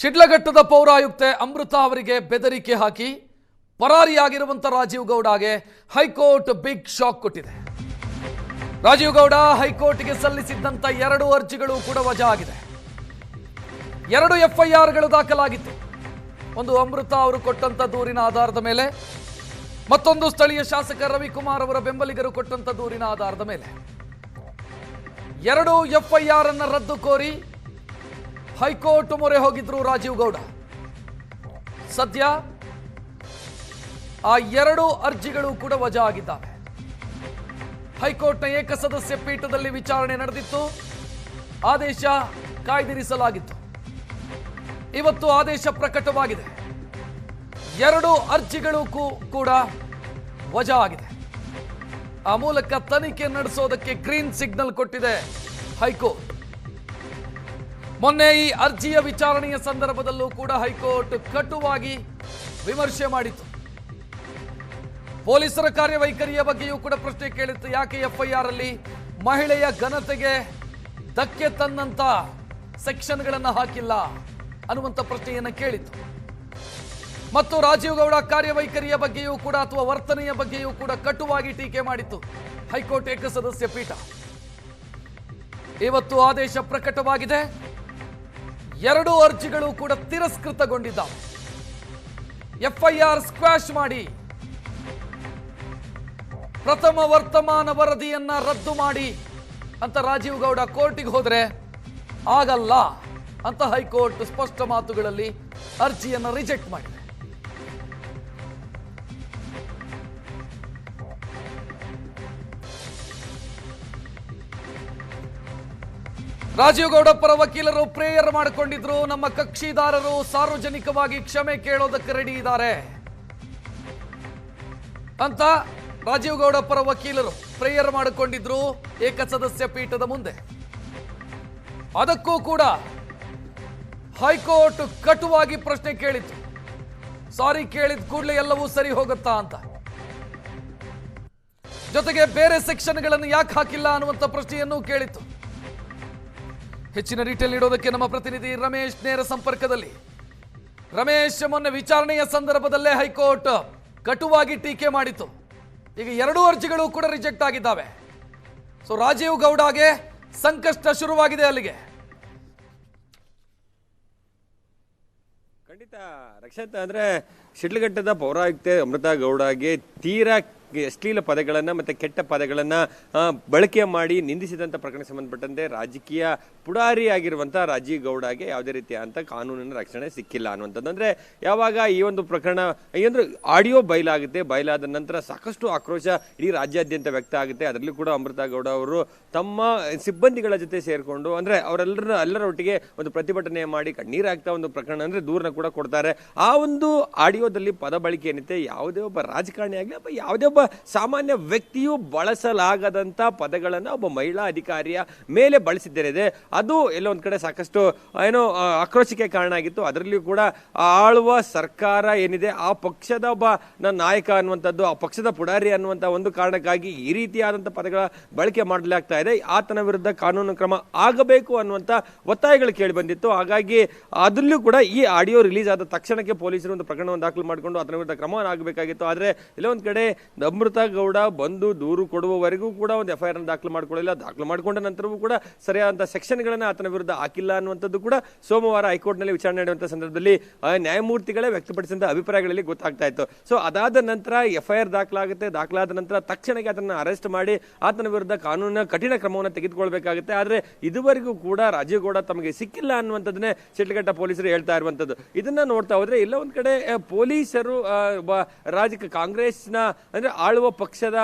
ಶಿಡ್ಲಘಟ್ಟದ ಪೌರಾಯುಕ್ತೆ ಅಮೃತ ಅವರಿಗೆ ಬೆದರಿಕೆ ಹಾಕಿ ಪರಾರಿಯಾಗಿರುವಂತ ರಾಜೀವ್ ಗೌಡಗೆ ಹೈಕೋರ್ಟ್ ಬಿಗ್ ಶಾಕ್ ಕೊಟ್ಟಿದೆ. ರಾಜೀವ್ ಗೌಡ ಹೈಕೋರ್ಟ್ಗೆ ಸಲ್ಲಿಸಿದ್ದಂತ ಎರಡು ಅರ್ಜಿಗಳು ಕೂಡ ವಜಾ ಆಗಿದೆ. ಎರಡು ಎಫ್ಐಆರ್ಗಳು ದಾಖಲಾಗಿತ್ತು. ಒಂದು ಅಮೃತ ಅವರು ಕೊಟ್ಟಂತ ದೂರಿನ ಆಧಾರದ ಮೇಲೆ, ಮತ್ತೊಂದು ಸ್ಥಳೀಯ ಶಾಸಕ ರವಿಕುಮಾರ್ ಅವರ ಬೆಂಬಲಿಗರು ಕೊಟ್ಟಂತ ದೂರಿನ ಆಧಾರದ ಮೇಲೆ. ಎರಡು ಎಫ್ಐಆರ್ ಅನ್ನ ರದ್ದು ಕೋರಿ ಹೈಕೋರ್ಟ್ ಮೊರೆ ಹೋಗಿದ್ರು ರಾಜೀವ್ ಗೌಡ. ಸದ್ಯ ಆ ಎರಡು ಅರ್ಜಿಗಳು ಕೂಡ ವಜಾ ಆಗಿದ್ದಾವೆ. ಹೈಕೋರ್ಟ್ನ ಏಕಸದಸ್ಯ ಪೀಠದಲ್ಲಿ ವಿಚಾರಣೆ ನಡೆದಿತ್ತು. ಆದೇಶ ಕಾಯ್ದಿರಿಸಲಾಗಿತ್ತು. ಇವತ್ತು ಆದೇಶ ಪ್ರಕಟವಾಗಿದೆ. ಎರಡು ಅರ್ಜಿಗಳು ಕೂಡ ವಜಾ ಆಗಿದೆ. ಆ ಮೂಲಕ ತನಿಖೆ ನಡೆಸೋದಕ್ಕೆ ಗ್ರೀನ್ ಸಿಗ್ನಲ್ ಕೊಟ್ಟಿದೆ ಹೈಕೋರ್ಟ್. ಮೊನ್ನೆ ಈ ಅರ್ಜಿಯ ವಿಚಾರಣೆಯ ಸಂದರ್ಭದಲ್ಲೂ ಕೂಡ ಹೈಕೋರ್ಟ್ ಕಟುವಾಗಿ ವಿಮರ್ಶೆ ಮಾಡಿತ್ತು. ಪೊಲೀಸರ ಕಾರ್ಯವೈಖರಿಯ ಬಗ್ಗೆಯೂ ಕೂಡ ಪ್ರಶ್ನೆ ಕೇಳಿತ್ತು. ಯಾಕೆ ಎಫ್ಐಆರ್ ಅಲ್ಲಿ ಮಹಿಳೆಯ ಘನತೆಗೆ ಧಕ್ಕೆ ತನ್ನಂತ ಸೆಕ್ಷನ್ಗಳನ್ನು ಹಾಕಿಲ್ಲ ಅನ್ನುವಂಥ ಪ್ರಶ್ನೆಯನ್ನು ಕೇಳಿತ್ತು. ಮತ್ತು ರಾಜೀವ್ ಗೌಡ ಕಾರ್ಯವೈಖರಿಯ ಬಗ್ಗೆಯೂ ಕೂಡ ಅಥವಾ ವರ್ತನೆಯ ಬಗ್ಗೆಯೂ ಕೂಡ ಕಟುವಾಗಿ ಟೀಕೆ ಮಾಡಿತ್ತು ಹೈಕೋರ್ಟ್ ಏಕಸದಸ್ಯ ಪೀಠ. ಇವತ್ತು ಆದೇಶ ಪ್ರಕಟವಾಗಿದೆ. ಎರಡು ಅರ್ಜಿಗಳು ಕೂಡ ತಿರಸ್ಕೃತಗೊಂಡಿದ್ದಾವೆ. ಎಫ್ಐಆರ್ ಸ್ಕ್ವಾಶ್ ಮಾಡಿ. ಪ್ರಥಮ ವರ್ತಮಾನ ವರದಿಯನ್ನ ರದ್ದು ಮಾಡಿ ಅಂತ ರಾಜೀವ್ ಗೌಡ ಕೋರ್ಟಿಗೆ ಹೋದ್ರೆ ಆಗಲ್ಲ ಅಂತ ಹೈಕೋರ್ಟ್ ಸ್ಪಷ್ಟ ಮಾತುಗಳಲ್ಲಿ ಅರ್ಜಿಯನ್ನು ರಿಜೆಕ್ಟ್ ಮಾಡಿದೆ. ರಾಜೀವ್ ಪರ ವಕೀಲರು ಪ್ರೇಯರ್ ಮಾಡಿಕೊಂಡಿದ್ರು. ನಮ್ಮ ಕಕ್ಷಿದಾರರು ಸಾರ್ವಜನಿಕವಾಗಿ ಕ್ಷಮೆ ಕೇಳೋದಕ್ಕೆ ರೆಡಿ ಇದ್ದಾರೆ. ಅಂತ ರಾಜೀವ್ ಪರ ವಕೀಲರು ಪ್ರೇಯರ್ ಮಾಡಿಕೊಂಡಿದ್ರು ಏಕಸದಸ್ಯ ಪೀಠದ ಮುಂದೆ. ಅದಕ್ಕೂ ಕೂಡ ಹೈಕೋರ್ಟ್ ಕಟುವಾಗಿ ಪ್ರಶ್ನೆ ಕೇಳಿತ್ತು. ಸಾರಿ ಕೇಳಿದ ಕೂಡಲೇ ಎಲ್ಲವೂ ಸರಿ ಹೋಗುತ್ತಾ ಅಂತ. ಜೊತೆಗೆ ಬೇರೆ ಸೆಕ್ಷನ್ಗಳನ್ನು ಯಾಕೆ ಹಾಕಿಲ್ಲ ಅನ್ನುವಂಥ ಪ್ರಶ್ನೆಯನ್ನು ಕೇಳಿತ್ತು. ಹೆಚ್ಚಿನ ಡೀಟೇಲ್ ನೀಡೋದಕ್ಕೆ ನಮ್ಮ ಪ್ರತಿನಿಧಿ ರಮೇಶ್ ನೇರ ಸಂಪರ್ಕದಲ್ಲಿ. ರಮೇಶ್ ಮೊನ್ನೆ ವಿಚಾರಣೆಯ ಸಂದರ್ಭದಲ್ಲೇ ಹೈಕೋರ್ಟ್ ಕಟುವಾಗಿ ಟೀಕೆ ಮಾಡಿತು ಈಗ ಎರಡೂ ಅರ್ಜಿಗಳು ಕೂಡ ರಿಜೆಕ್ಟ್ ಆಗಿದ್ದಾವೆ. ಸೊ ರಾಜೀವ್ ಗೌಡಗೆ ಸಂಕಷ್ಟ ಶುರುವಾಗಿದೆ ಅಲ್ಲಿಗೆ. ಖಂಡಿತ ರಕ್ಷಿತ, ಅಂದ್ರೆ ಶಿಡ್ಲಘಟ್ಟದ ಪೌರಾಯುಕ್ತೆ ಅಮೃತ ಗೌಡಗೆ ತೀರಾ ಅಶ್ಲೀಲ ಪದಗಳನ್ನು ಮತ್ತು ಕೆಟ್ಟ ಪದಗಳನ್ನು ಬಳಕೆ ಮಾಡಿ ನಿಂದಿಸಿದಂಥ ಪ್ರಕರಣ ಸಂಬಂಧಪಟ್ಟಂತೆ ರಾಜಕೀಯ ಪುಡಾರಿ ಆಗಿರುವಂಥ ರಾಜೀವ್ ಗೌಡಗೆ ಯಾವುದೇ ರೀತಿಯಾದಂಥ ಕಾನೂನಿನ ರಕ್ಷಣೆ ಸಿಕ್ಕಿಲ್ಲ ಅನ್ನುವಂಥದ್ದು. ಅಂದರೆ ಯಾವಾಗ ಈ ಒಂದು ಪ್ರಕರಣ ಅಂದ್ರೆ ಆಡಿಯೋ ಬಯಲಾಗುತ್ತೆ, ಬಯಲಾದ ನಂತರ ಸಾಕಷ್ಟು ಆಕ್ರೋಶ ಇಡೀ ರಾಜ್ಯಾದ್ಯಂತ ವ್ಯಕ್ತ ಆಗುತ್ತೆ. ಅದರಲ್ಲೂ ಕೂಡ ಅಮೃತ ಗೌಡ ಅವರು ತಮ್ಮ ಸಿಬ್ಬಂದಿಗಳ ಜೊತೆ ಸೇರಿಕೊಂಡು, ಅಂದರೆ ಅವರೆಲ್ಲರ ಎಲ್ಲರೊಟ್ಟಿಗೆ ಒಂದು ಪ್ರತಿಭಟನೆ ಮಾಡಿ ಕಣ್ಣೀರಾಗ್ತಾ ಒಂದು ಪ್ರಕರಣ ಅಂದರೆ ದೂರನ ಕೂಡ ಕೊಡ್ತಾರೆ. ಆ ಒಂದು ಆಡಿಯೋದಲ್ಲಿ ಪದ ಬಳಕೆ ಏನಿದೆ, ಯಾವುದೇ ಒಬ್ಬ ರಾಜಕಾರಣಿ ಆಗಲಿ, ಅಥವಾ ಯಾವುದೇ ಒಬ್ಬ ಸಾಮಾನ್ಯ ವ್ಯಕ್ತಿಯು ಬಳಸಲಾಗದಂತ ಪದಗಳನ್ನು ಒಬ್ಬ ಮಹಿಳಾ ಅಧಿಕಾರಿಯ ಮೇಲೆ ಬಳಸಿದ್ದೇನೆ ಅದು ಎಲ್ಲೋ ಒಂದ್ ಕಡೆ ಸಾಕಷ್ಟು ಏನೋ ಆಕ್ರೋಶಕ್ಕೆ ಕಾರಣ ಆಗಿತ್ತು. ಅದರಲ್ಲಿಯೂ ಕೂಡ ಆಳುವ ಸರ್ಕಾರ ಏನಿದೆ, ಆ ಪಕ್ಷದ ಒಬ್ಬ ನಾಯಕ ಅನ್ನುವಂಥದ್ದು, ಆ ಪಕ್ಷದ ಪುಡಾರಿ ಅನ್ನುವಂಥ ಒಂದು ಕಾರಣಕ್ಕಾಗಿ ಈ ರೀತಿಯಾದಂಥ ಪದಗಳ ಬಳಕೆ ಮಾಡಲಾಗ್ತಾ ಇದೆ. ಆತನ ವಿರುದ್ಧ ಕಾನೂನು ಕ್ರಮ ಆಗಬೇಕು ಅನ್ನುವಂಥ ಒತ್ತಾಯಗಳು ಕೇಳಿ ಬಂದಿತ್ತು. ಹಾಗಾಗಿ ಅದರಲ್ಲೂ ಕೂಡ ಈ ಆಡಿಯೋ ರಿಲೀಸ್ ಆದ ತಕ್ಷಣಕ್ಕೆ ಪೊಲೀಸರು ಒಂದು ಪ್ರಕರಣವನ್ನು ದಾಖಲು ಮಾಡಿಕೊಂಡು ಆತನ ವಿರುದ್ಧ ಕ್ರಮವನ್ನು ಆಗಬೇಕಾಗಿತ್ತು ಆದರೆ ಎಲ್ಲೋ ಒಂದು ಕಡೆ ಅಮೃತ ಗೌಡ ಬಂದು ದೂರು ಕೊಡುವವರೆಗೂ ಕೂಡ ಒಂದು ಎಫ್ ಐ ಆರ್ ದಾಖಲು ಮಾಡ್ಕೊಳ್ಳಿಲ್ಲ. ದಾಖಲು ಮಾಡಿಕೊಂಡ ನಂತರವೂ ಕೂಡ ಸರಿಯಾದಂಥ ಸೆಕ್ಷನ್ಗಳನ್ನು ಆತನ ವಿರುದ್ಧ ಹಾಕಿಲ್ಲ ಅನ್ನುವಂಥದ್ದು ಕೂಡ ಸೋಮವಾರ ಹೈಕೋರ್ಟ್ನಲ್ಲಿ ವಿಚಾರಣೆ ನಡೆಯುವಂಥ ಸಂದರ್ಭದಲ್ಲಿ ನ್ಯಾಯಮೂರ್ತಿಗಳೇ ವ್ಯಕ್ತಪಡಿಸಿದಂಥ ಅಭಿಪ್ರಾಯಗಳಲ್ಲಿ ಗೊತ್ತಾಗ್ತಾ ಇತ್ತು. ಸೊ ಅದಾದ ನಂತರ ಎಫ್ ಐ ಆರ್ ದಾಖಲಾಗುತ್ತೆ. ದಾಖಲಾದ ನಂತರ ತಕ್ಷಣಕ್ಕೆ ಅದನ್ನು ಅರೆಸ್ಟ್ ಮಾಡಿ ಆತನ ವಿರುದ್ಧ ಕಾನೂನಿನ ಕಠಿಣ ಕ್ರಮವನ್ನು ತೆಗೆದುಕೊಳ್ಬೇಕಾಗುತ್ತೆ. ಆದರೆ ಇದುವರೆಗೂ ಕೂಡ ರಾಜೀವ್ ತಮಗೆ ಸಿಕ್ಕಿಲ್ಲ ಅನ್ನುವಂಥದ್ದನ್ನೇ ಶಿಡ್ಲಘಟ್ಟ ಪೊಲೀಸರು ಹೇಳ್ತಾ ಇರುವಂಥದ್ದು. ಇದನ್ನ ನೋಡ್ತಾ ಹೋದ್ರೆ ಇಲ್ಲ ಒಂದ್ ಕಡೆ ಪೊಲೀಸರು ರಾಜಕೀಯ ಕಾಂಗ್ರೆಸ್ನ, ಅಂದ್ರೆ ಆಳುವ ಪಕ್ಷದ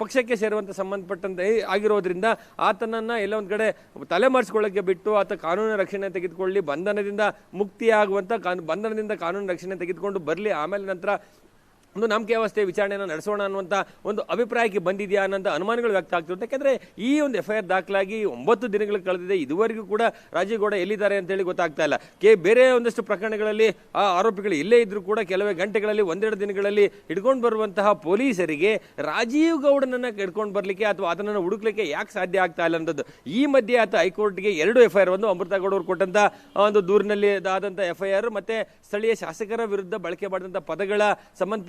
ಪಕ್ಷಕ್ಕೆ ಸೇರುವಂಥ ಸಂಬಂಧಪಟ್ಟಂತೆ ಆಗಿರೋದ್ರಿಂದ ಆತನನ್ನ ಎಲ್ಲ ಒಂದ್ ಕಡೆ ತಲೆಮರೆಸ್ಕೊಳ್ಳಕ್ಕೆ ಬಿಟ್ಟು ಆತ ಕಾನೂನು ರಕ್ಷಣೆ ತೆಗೆದುಕೊಳ್ಳಿ, ಬಂಧನದಿಂದ ಮುಕ್ತಿಯಾಗುವಂಥ ಕಾನ್, ಬಂಧನದಿಂದ ಕಾನೂನು ರಕ್ಷಣೆ ತೆಗೆದುಕೊಂಡು ಬರಲಿ, ಆಮೇಲೆ ನಂತರ ಒಂದು ನಂಬಿಕೆ ವ್ಯವಸ್ಥೆ ವಿಚಾರಣೆಯನ್ನು ನಡೆಸೋಣ ಅನ್ನುವಂಥ ಒಂದು ಅಭಿಪ್ರಾಯಕ್ಕೆ ಬಂದಿದೆಯಾ ಅನ್ನೋಂಥ ಅನುಮಾನಗಳು ವ್ಯಕ್ತ ಆಗ್ತಿರುತ್ತೆ. ಯಾಕೆಂದರೆ ಈ ಒಂದು ಎಫ್ ಐ ಆರ್ ದಾಖಲಾಗಿ ಒಂಬತ್ತು ದಿನಗಳು ಕಳೆದಿದೆ. ಇದುವರೆಗೂ ಕೂಡ ರಾಜೀವ್ಗೌಡ ಎಲ್ಲಿದ್ದಾರೆ ಅಂತೇಳಿ ಗೊತ್ತಾಗ್ತಾ ಇಲ್ಲ. ಕೆ, ಬೇರೆ ಒಂದಷ್ಟು ಪ್ರಕರಣಗಳಲ್ಲಿ ಆ ಆರೋಪಿಗಳು ಇಲ್ಲೇ ಇದ್ದರೂ ಕೂಡ ಕೆಲವೇ ಗಂಟೆಗಳಲ್ಲಿ, ಒಂದೆರಡು ದಿನಗಳಲ್ಲಿ ಹಿಡ್ಕೊಂಡು ಬರುವಂತಹ ಪೊಲೀಸರಿಗೆ ರಾಜೀವ್ ಗೌಡನನ್ನು ಹಿಡ್ಕೊಂಡು ಬರಲಿಕ್ಕೆ ಅಥವಾ ಅದನ್ನು ಹುಡುಕ್ಲಿಕ್ಕೆ ಯಾಕೆ ಸಾಧ್ಯ ಆಗ್ತಾ ಇಲ್ಲ ಅನ್ನೋದು. ಈ ಮಧ್ಯೆ ಆತ ಹೈಕೋರ್ಟ್ಗೆ ಎರಡು ಎಫ್ ಐ ಆರ್ ಒಂದು ಅಮೃತ ಗೌಡವರು ಕೊಟ್ಟಂತ ಒಂದು ದೂರಿನಲ್ಲಿ ಆದಂಥ ಎಫ್ ಐ ಆರ್ ಮತ್ತೆ ಸ್ಥಳೀಯ ಶಾಸಕರ ವಿರುದ್ಧ ಬಳಕೆ ಮಾಡಿದಂಥ ಪದಗಳ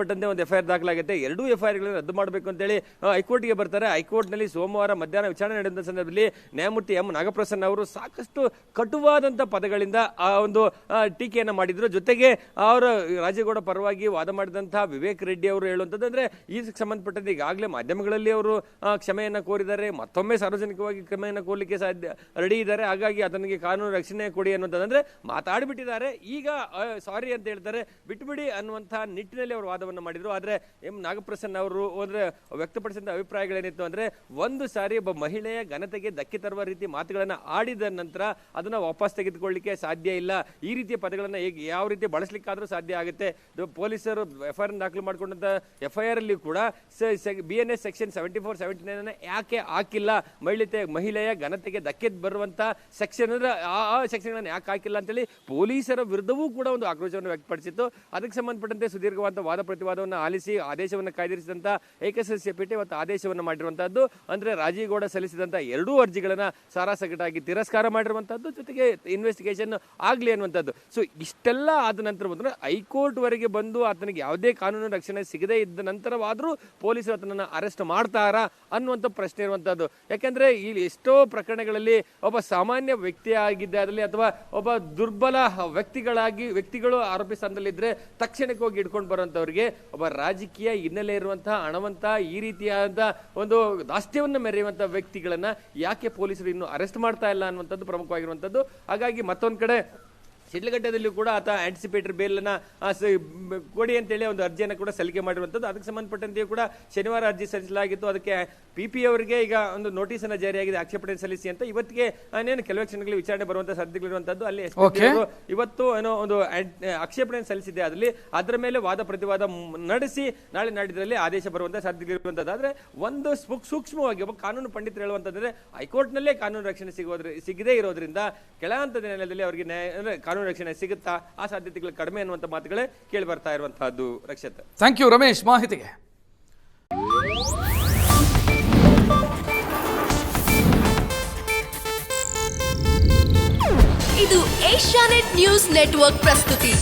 ಸಂಬಂಧಪಟ್ಟಂತೆ ಒಂದು ಎಫ್ ಐ ಆರ್ ದಾಖಲಾಗುತ್ತೆ ಎರಡೂ ಎಫ್ ಐ ಆರ್ಗಳನ್ನು ರದ್ದು ಮಾಡಬೇಕು ಅಂತೇಳಿ ಹೈಕೋರ್ಟ್ಗೆ ಬರ್ತಾರೆ. ಹೈಕೋರ್ಟ್ನಲ್ಲಿ ಸೋಮವಾರ ಮಧ್ಯಾಹ್ನ ವಿಚಾರಣೆ ನಡೆದ ಸಂದರ್ಭದಲ್ಲಿ ನ್ಯಾಯಮೂರ್ತಿ ಎಂ. ನಾಗಪ್ರಸನ್ನ ಅವರು ಸಾಕಷ್ಟು ಕಟುವಾದಂಥ ಪದಗಳಿಂದ ಆ ಒಂದು ಟೀಕೆಯನ್ನು ಮಾಡಿದ್ರು. ಜೊತೆಗೆ ಅವರ ರಾಜೇಗೌಡ ಪರವಾಗಿ ವಾದ ಮಾಡಿದಂತಹ ವಿವೇಕ್ ರೆಡ್ಡಿ ಅವರು ಹೇಳುವಂಥದ್ದು ಅಂದ್ರೆ, ಈ ಸಂಬಂಧಪಟ್ಟಂತೆ ಈಗಾಗಲೇ ಮಾಧ್ಯಮಗಳಲ್ಲಿ ಅವರು ಕ್ಷಮೆಯನ್ನು ಕೋರಿದ್ದಾರೆ. ಮತ್ತೊಮ್ಮೆ ಸಾರ್ವಜನಿಕವಾಗಿ ಕ್ಷಮೆಯನ್ನು ಕೋರ್ಲಿಕ್ಕೆ ಸಾಧ್ಯ, ರೆಡಿ ಇದ್ದಾರೆ. ಹಾಗಾಗಿ ಅದನಿಗೆ ಕಾನೂನು ರಕ್ಷಣೆ ಕೊಡಿ ಅನ್ನೋದಂದ್ರೆ ಮಾತಾಡಿಬಿಟ್ಟಿದ್ದಾರೆ. ಈಗ ಸಾರಿ ಅಂತ ಹೇಳ್ತಾರೆ. ಬಿಟ್ಬಿಡಿ ಅನ್ನುವಂಥ ನಿಟ್ಟಿನಲ್ಲಿ ಅವರು ವಾದವನ್ನು ಮಾಡಿದ್ರು. ಆದ್ರೆ ಎಂ. ನಾಗಪ್ರಸನ್ನ ಅವರು ಅಂದ್ರೆ ವ್ಯಕ್ತಪಡಿಸಿದ ಅಭಿಪ್ರಾಯಗಳೇನಿತ್ತು ಅಂದ್ರೆ, ಒಂದು ಸಾರಿ ಒಬ್ಬ ಮಹಿಳೆಯ ಘನತೆಗೆ ಧಕ್ಕೆ ತರುವ ರೀತಿ ಮಾತುಗಳನ್ನ ಆಡಿದ ನಂತರ ಅದನ್ನ ವಾಪಸ್ ತೆಗೆದುಕೊಳ್ಳಿಕ್ಕೆ ಸಾಧ್ಯ ಇಲ್ಲ. ಈ ರೀತಿಯ ಪದಗಳನ್ನ ಹೇಗೆ ಯಾವ ರೀತಿ ಬಳಸಲಿಕ್ಕಾದ್ರೂ ಸಾಧ್ಯ ಆಗುತ್ತೆ. ಪೊಲೀಸರು ಎಫ್ ಐ ಆರ್ ದಾಖಲು ಮಾಡಿಕೊಂಡಂತ ಎಫ್ ಐ ಆರ್ ಅಲ್ಲಿ ಕೂಡ B N S section seventy four seventy nine ಯಾಕೆ ಹಾಕಿಲ್ಲ? ಮಹಿಳೆ, ಮಹಿಳೆಯ ಘನತೆಗೆ ಧಕ್ಕೆ ಬರುವಂತ ಸೆಕ್ಷನ್ ಅಂದ್ರೆ ಆ ಸೆಕ್ಷನ್ ಯಾಕೆ ಹಾಕಿಲ್ಲ ಅಂತೇಳಿ ಪೊಲೀಸರ ವಿರುದ್ಧವೂ ಕೂಡ ಒಂದು ಆಕ್ರೋಶವನ್ನು ವ್ಯಕ್ತಪಡಿಸಿತ್ತು. ಅದಕ್ಕೆ ಸಂಬಂಧಪಟ್ಟಂತೆ ಸುದೀರ್ಘವಾದ ವಾದ ಪ್ರತಿವಾದವನ್ನು ಆಲಿಸಿ ಆದೇಶವನ್ನು ಕಾಯ್ದಿರಿಸಿದಂತ ಏಕಸದಸ್ಯ ಪೀಠ ಇವತ್ತು ಆದೇಶವನ್ನು ಮಾಡಿರುವಂತಹದ್ದು. ಅಂದ್ರೆ ರಾಜೀವ್ಗೌಡ ಸಲ್ಲಿಸಿದಂಥ ಎರಡೂ ಅರ್ಜಿಗಳನ್ನ ಸಾರಾಸಗಟಾಗಿ ತಿರಸ್ಕಾರ ಮಾಡಿರುವಂತಹದ್ದು, ಜೊತೆಗೆ ಇನ್ವೆಸ್ಟಿಗೇಷನ್ ಆಗ್ಲಿ ಅನ್ನುವಂಥದ್ದು. ಸೊ ಇಷ್ಟೆಲ್ಲ ಆದ ನಂತರ ಬಂದ್ರೆ ಹೈಕೋರ್ಟ್ ವರೆಗೆ ಬಂದು ಆತನಿಗೆ ಯಾವುದೇ ಕಾನೂನು ರಕ್ಷಣೆ ಸಿಗದೇ ಇದ್ದ ನಂತರವಾದರೂ ಪೊಲೀಸರು ಆತನನ್ನು ಅರೆಸ್ಟ್ ಮಾಡ್ತಾರಾ ಅನ್ನುವಂಥ ಪ್ರಶ್ನೆ ಇರುವಂತಹದ್ದು. ಯಾಕಂದ್ರೆ ಇಲ್ಲಿ ಎಷ್ಟೋ ಪ್ರಕರಣಗಳಲ್ಲಿ ಒಬ್ಬ ಸಾಮಾನ್ಯ ವ್ಯಕ್ತಿ ಆಗಿದ್ದಾದಲ್ಲಿ ಅಥವಾ ಒಬ್ಬ ದುರ್ಬಲ ವ್ಯಕ್ತಿಗಳಾಗಿ ವ್ಯಕ್ತಿಗಳು ಆರೋಪಿ ಸ್ಥಾನದಲ್ಲಿದ್ರೆ ತಕ್ಷಣಕ್ಕೆ ಹೋಗಿ ಹಿಡ್ಕೊಂಡು ಬರುವಂತವ್ರಿಗೆ ಒಬ್ಬ ರಾಜಕೀಯ ಹಿನ್ನೆಲೆ ಇರುವಂತಹ, ಹಣವಂತ, ಈ ರೀತಿಯಾದ ಒಂದು ದಾಸ್ಯವನ್ನು ಮೆರೆಯುವಂತಹ ವ್ಯಕ್ತಿಗಳನ್ನ ಯಾಕೆ ಪೊಲೀಸರು ಇನ್ನು ಅರೆಸ್ಟ್ ಮಾಡ್ತಾ ಇಲ್ಲ ಅನ್ನುವಂಥದ್ದು ಪ್ರಮುಖವಾಗಿರುವಂಥದ್ದು. ಹಾಗಾಗಿ ಮತ್ತೊಂದ್ ಕಡೆ ಶಿಡ್ಲಘಟ್ಟದಲ್ಲಿ ಕೂಡ ಆತ ಆಂಟಿಸಿಪೇಟರ್ ಬೇಲನ್ನ ಕೊಡಿ ಅಂತೇಳಿ ಒಂದು ಅರ್ಜಿಯನ್ನು ಕೂಡ ಸಲ್ಲಿಕೆ ಮಾಡಿರುವಂಥದ್ದು. ಅದಕ್ಕೆ ಸಂಬಂಧಪಟ್ಟಂತೆಯೂ ಕೂಡ ಶನಿವಾರ ಅರ್ಜಿ ಸಲ್ಲಿಸಲಾಗಿತ್ತು. ಅದಕ್ಕೆ ಪಿ ಪಿ ಅವರಿಗೆ ಈಗ ಒಂದು ನೋಟಿಸ್ ಅನ್ನ ಜಾರಿಯಾಗಿದೆ. ಆಕ್ಷೇಪಣೆ ಸಲ್ಲಿಸಿ ಅಂತ. ಇವತ್ತಿಗೆ ಏನು ಕೆಲವೇ ಕ್ಷಣಗಳಲ್ಲಿ ವಿಚಾರಣೆ ಬರುವಂತಹ ಸಾಧ್ಯತೆಗಳಿರುವಂತದ್ದು ಅಲ್ಲಿ. ಇವತ್ತು ಏನೋ ಒಂದು ಆಕ್ಷೇಪಣೆ ಸಲ್ಲಿಸಿದೆ ಅದರಲ್ಲಿ ಅದರ ಮೇಲೆ ವಾದ ಪ್ರತಿವಾದ ನಡೆಸಿ ನಾಳೆ ನಾಡಿದ್ರಲ್ಲಿ ಆದೇಶ ಬರುವಂತಹ ಸಾಧ್ಯತೆ ಆದರೆ ಒಂದು ಸೂಕ್- ಸೂಕ್ಷ್ಮವಾಗಿ ಒಬ್ಬ ಕಾನೂನು ಪಂಡಿತರು ಹೇಳುವಂತಂದ್ರೆ ಹೈಕೋರ್ಟ್ ನಲ್ಲೇ ಕಾನೂನು ರಕ್ಷಣೆ ಸಿಗೋದ್ರ ಸಿಗದೇ ಇರೋದ್ರಿಂದ ಕೆಳ ಹಂತದ ನ್ಯಾಯಾಲಯದಲ್ಲಿ ಅವರಿಗೆ ನ್ಯಾಯ ಅಂದ್ರೆ ಕಾನೂನು ರಕ್ಷಣೆ ಸಿಗುತ್ತಾ ಆ ಸಾಧ್ಯತೆಗಳು ಕಡಿಮೆ ಅನ್ನುವಂಥ ಮಾತುಗಳೇ ಕೇಳಿ ಬರ್ತಾ ಇರುವಂತಹದ್ದು ರಕ್ಷತ್. Thank you Ramesh. ಮಾಹಿತಿಗೆ. ಇದು ಏಷ್ಯಾನೆಟ್ ನ್ಯೂಸ್ ನೆಟ್ವರ್ಕ್ ಪ್ರಸ್ತುತಿ.